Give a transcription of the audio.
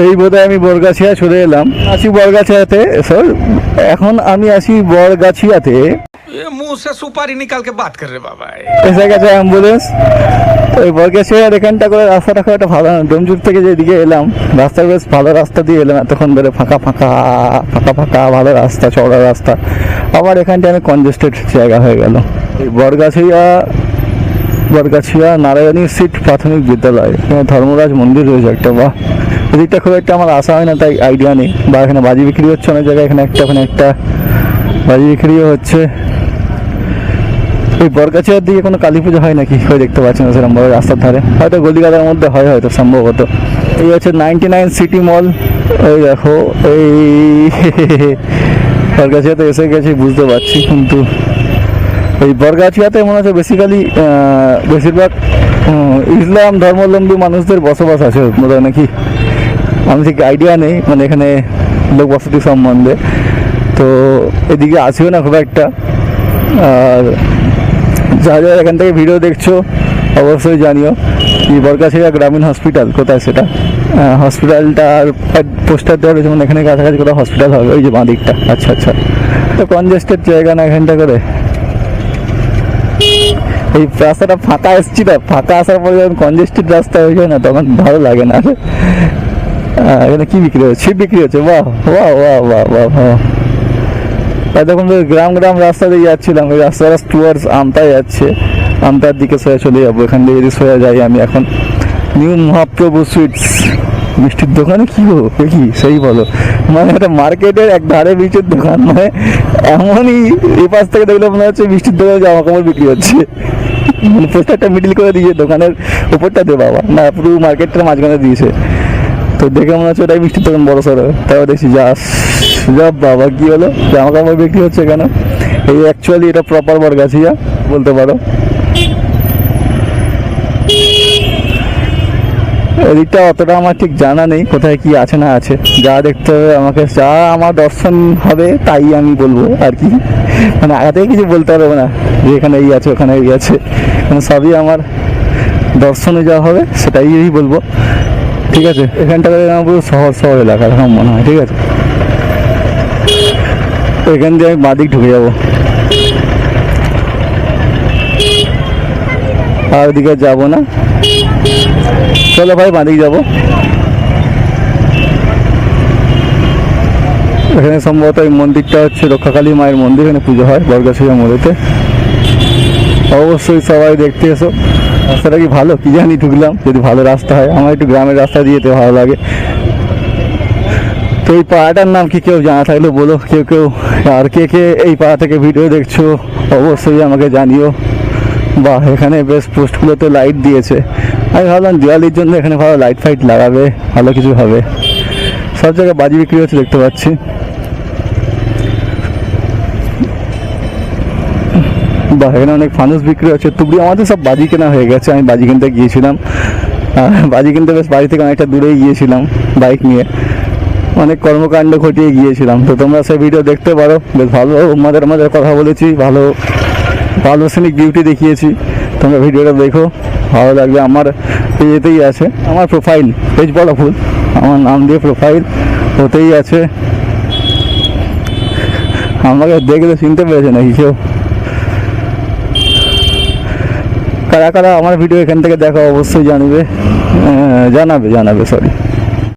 তো এই বোধহয় আমি বরগাছিয়া চলে এলাম। আসি বরগাছিয়াতে স্যার এখন আমি আসি বরগাছিয়াতে। রে বাবা অ্যাম্বুলেন্স এখানটা করে রাস্তাটা খুব একটা ভালো থেকে যেদিকে এলাম বেশ ভালো রাস্তা দিয়ে এলাম ফাঁকা ফাঁকা ফাঁকা ফাঁকা ভালো রাস্তা চওড়া রাস্তা। আবার এখানটা আমি কনজেস্টেড জায়গা হয়ে গেল। এই বরগাছিয়া বরগাছিয়া নারায়ণী সিট প্রাথমিক বিদ্যালয়। ধর্মরাজ মন্দির রয়েছে একটা বা এদিকটা খুব একটা আমার আশা হয় না, তাই আইডিয়া নেই। বা এখানে বাজি বিক্রি হচ্ছে অনেক জায়গায়, এখানে একটা, ওখানে একটা বাজি বিক্রিও হচ্ছে। এই বরগাছিয়ার দিকে কোনো কালী পুজো হয় নাকি? কেউ দেখতে পাচ্ছি না সেরকম রাস্তার ধারে। হয়তো গলিগাদার মধ্যে হয়, হয়তো সম্ভবত। এই হচ্ছে নাইনটি নাইন সিটি মল এই দেখো, এই বরগাছিয়াতে এসে গেছি, বুঝতে পারছি কিন্তু। এই বরগাছিয়াতে মনে হচ্ছে বেসিক্যালি বেশিরভাগ ইসলাম ধর্মাবলম্বী মানুষদের বসবাস আছে নাকি? আমি ঠিক আইডিয়া নেই মানে এখানে লোক বসতি সম্বন্ধে। তো এদিকে আসিও না খুব একটা। আর যা যা এখান থেকে ভিডিও দেখছ, অবশ্যই জানিও। কি বরগাছিয়া গ্রামীণ হসপিটাল কোথায় সেটা? হসপিটালটার পোস্টার দেওয়া রয়েছে মানে এখানে কাছাকাছি কোথাও হসপিটাল হবে, ওই যে বাঁ দিকটা। আচ্ছা আচ্ছা। তো কনজেস্টেড জায়গা না এখানটা করে? এই রাস্তাটা ফাঁকা এসছি না ফাঁকা আসার পরে যখন কনজেস্টেড রাস্তা হয়ে যায় না, তখন ভালো লাগে না। এখানে কি বিক্রি হচ্ছে? ছিপ বিক্রি হচ্ছে? বাহ বাহ বাহ বাহ বাহ বাহ। এতক্ষণ তো, গ্রাম গ্রাম রাস্তা দিয়ে যাচ্ছিলাম। ওই রাস্তাটা টুয়ার্ডস আমতা যাচ্ছে। আমতার দিকে সোয়া চলে যাব। এখান থেকে যদি সোয়া যাই আমি এখন নিউ মহাপ্রভু সুইটস। মিষ্টির দোকানে কি গো? কি? সেই বলো। মানে একটা মার্কেটের এক ধারে বিচের দোকান। মানে এমনই এই পাশ থেকে দেখলে মনে হচ্ছে মিষ্টির দোকানে জামা কাপড় বিক্রি হচ্ছে। মানে পোস্টারটা মিডিল করে দিয়েছে দোকানের উপরটা দে বাবা না, পুরো মার্কেটটা মাঝখানে দিয়েছে। তো দেখে মনে হচ্ছে ওটাই মিষ্টির দোকান বড় সড়ো তাও দেখছি যাস যা বাবা, কি হলো জামা কাপড় বিক্রি হচ্ছে কেন? এই অ্যাকচুয়ালি এটা প্রপার বরগাছিয়া বলতে পারো। এদিকটা অতটা আমার ঠিক জানা নেই, কোথায় কি আছে না আছে। যা দেখতে হবে আমাকে, যা আমার দর্শন হবে তাই আমি বলব আর কি। মানে আগে থেকে কিছু বলতে পারব না, যে এখানে এই আছে ওখানে এই আছে। মানে সবই আমার দর্শনে যা হবে, সেটাই বলব। ঠিক আছে? এখানটা পুরো শহর শহর এলাকা, এরকম মনে হয়, ঠিক আছে? এখান দিয়ে আমি বাদিক ঢুকে যাব। আর ওদিকে যাব না। চলো ভাই, বাদিক যাব। এখানে সম্ভবত এই মন্দিরটা হচ্ছে রক্ষাকালী মায়ের মন্দির, এখানে পুজো হয় বর্গাছিয়া মোড়েতে অবশ্যই সবাই দেখতে এসো। রাস্তাটা কি ভালো? কি জানি ঢুকলাম, যদি ভালো রাস্তা হয়। আমার একটু গ্রামের রাস্তা দিয়ে যেতে ভালো লাগে। তো এই পাড়াটার নাম কি কেউ জানা থাকলে বলো? কেউ কেউ আর কে কে এই পাড়া থেকে ভিডিও দেখছ, অবশ্যই আমাকে জানিও। বা এখানে বেশ পোস্টগুলোতে লাইট দিয়েছে। আমি ভাবলাম দিওয়ালির জন্য এখানে ভালো লাইট ফাইট লাগাবে, ভালো কিছু হবে। সব জায়গায় বাজি বিক্রি হচ্ছে, দেখতে পাচ্ছি। বা এখানে অনেক ফানুস বিক্রি হচ্ছে, তুবড়ি আমাদের সব বাজি কেনা হয়ে গেছে, আমি বাজি কিনতে গিয়েছিলাম। বাজি কিনতে বেশ বাড়ি থেকে অনেকটা দূরেই গিয়েছিলাম বাইক নিয়ে। অনেক কর্মকাণ্ড ঘটিয়ে গিয়েছিলাম। তো তোমরা সেই ভিডিও দেখতে পারো, বেশ ভালো মজার মজার কথা বলেছি, ভালো ভালো সিনিক বিউটি দেখিয়েছি। তোমরা ভিডিওটা দেখো, ভালো লাগবে আমার পেজেতেই আছে, আমার প্রোফাইল পেজ বলো ফুল আমার নাম দিয়ে প্রোফাইল ওতেই আছে। আমাকে দেখলে চিনতে পেরেছে নাকি কেউ? কারা কারা আমার ভিডিও এখান থেকে দেখা অবশ্যই জানবে। জানাবে জানাবে সরি